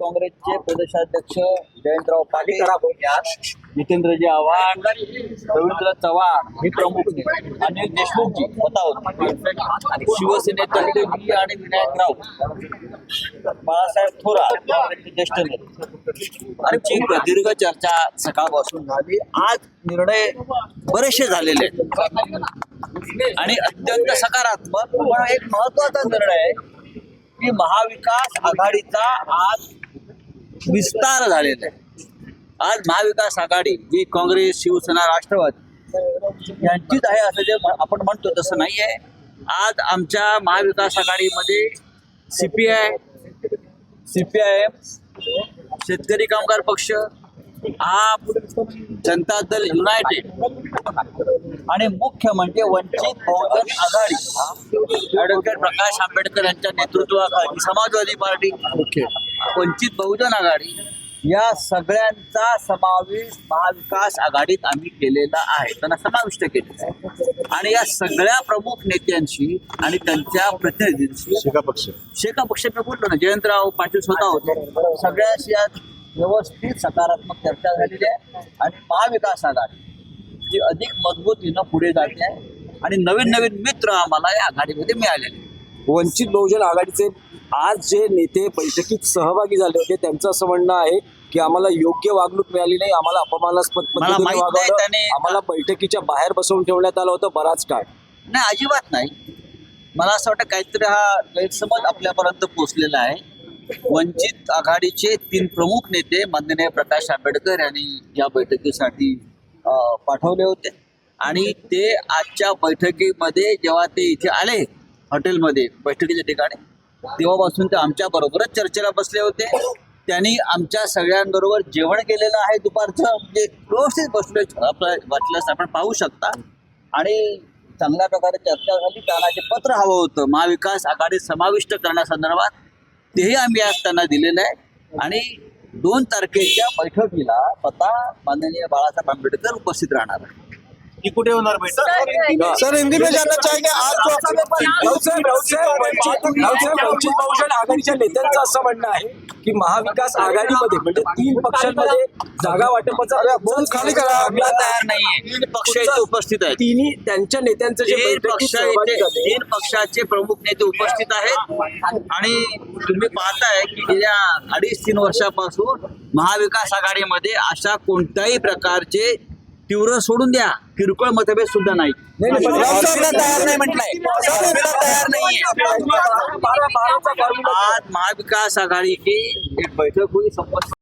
काँग्रेसचे प्रदेशाध्यक्ष जयंतराव पाटील जितेंद्रजी आव्हाड रवींद्र चव्हाण हे प्रमुख अनिल देशमुखजी स्वतः होते. आणि शिवसेनेतर्फे मी आणि विनायक राऊत बाळासाहेब थोरात ज्येष्ठ नेते. आमची प्रदीर्घ चर्चा सकाळपासून झाली. आज निर्णय बरेचसे झालेले आहेत. आणि अत्यंत सकारात्मक पण एक महत्त्वाचा निर्णय आहे की महाविकास आघाडीचा आज विस्तार झालेला आहे. आज महाविकास आघाडी जी काँग्रेस शिवसेना राष्ट्रवादी यांचीच आहे असं जे आपण म्हणतो तसं नाही आहे आज आमच्या महाविकास आघाडीमध्ये C P I C P I M Shetkari Kamgar Paksha आप जनता दल युनायटेड आणि मुख्य म्हणजे वंचित बहुजन आघाडी. ऍडव्होकेट प्रकाश आंबेडकर यांच्या नेतृत्वाखाली समाजवादी पार्टी. वंचित बहुजन आघाडी या सगळ्यांचा समावेश महाविकास आघाडीत आम्ही केलेला आहे. त्यांना समाविष्ट केलेला आहे. आणि या सगळ्या प्रमुख नेत्यांशी आणि त्यांच्या प्रतिनिधींशी शेका पक्ष. शेका पक्ष मी बोललो ना जयंतराव पाटील स्वतः होते. सगळ्याशी आज व्यवस्थित सकारात्मक चर्चा झालेली आहे. आणि महाविकास आघाडी जी अधिक मजबूतीनं पुढे जाते आहे. आणि नवीन नवीन मित्र आम्हाला या आघाडीमध्ये मिळालेले. वंचित बहुजन आघाडीचे आज जे नेते बैठकीत सहभागी झाले होते त्यांचं असं म्हणणं आहे की आम्हाला योग्य वागणूक मिळाली नाही आम्हाला अपमानास्पद पद्धतीने वागवलं. आम्हाला बैठकीच्या बाहेर बसवून ठेवण्यात आलं होतं बराच काळ. नाही अजिबात नाही. मला असं वाटतं काहीतरी हा गैरसमज आपल्यापर्यंत पोहोचलेला आहे. वंचित आघाडीचे तीन प्रमुख नेते माननीय प्रकाश आंबेडकर यांनी या बैठकीसाठी पाठवले होते. आणि ते आजच्या बैठकीमध्ये जेव्हा ते इथे आले हॉटेलमध्ये बैठकीच्या ठिकाणी तेव्हापासून ते आमच्या बरोबरच चर्चेला बसले होते. त्यांनी आमच्या सगळ्यांबरोबर जेवण केलेलं आहे दुपारचं. म्हणजे व्यवस्थित बसले आपलं वाटल्यास आपण पाहू शकता. आणि चांगल्या प्रकारे चर्चा झाली. त्यांना जे पत्र हवं होतं. महाविकास आघाडीत समाविष्ट करण्यासंदर्भात तेही आम्ही आज त्यांना दिलेलं आहे. आणि दोन तारखेच्या बैठकीला पता माननीय बाळासाहेब आंबेडकर उपस्थित राहणार आहे ती कुठे होणार बैठक सर हिंदी में जानना चाहेंगे आज बहुजन आघाडीच्या नेत्यांचं असं म्हणणं आहे की महाविकास आघाडीमध्ये म्हणजे तीन पक्षांमध्ये जागा वाटपाचा खाली आपला तयार नाहीये. तीन पक्ष इथे उपस्थित आहेत. तिन्ही त्यांच्या नेत्यांचं जे पक्ष तीन पक्षाचे प्रमुख नेते उपस्थित आहेत. आणि तुम्ही पाहताय की गेल्या अडीच तीन वर्षापासून महाविकास आघाडीमध्ये अशा कोणत्याही प्रकारचे तीव्र सोडून द्या. किरकोळ मतभेद सुद्धा नाही. नाही, नाही, तयार नाही म्हटलंय. तयार फॉर्म्युला आज महाविकास आघाडीची एक बैठक होईल. संपत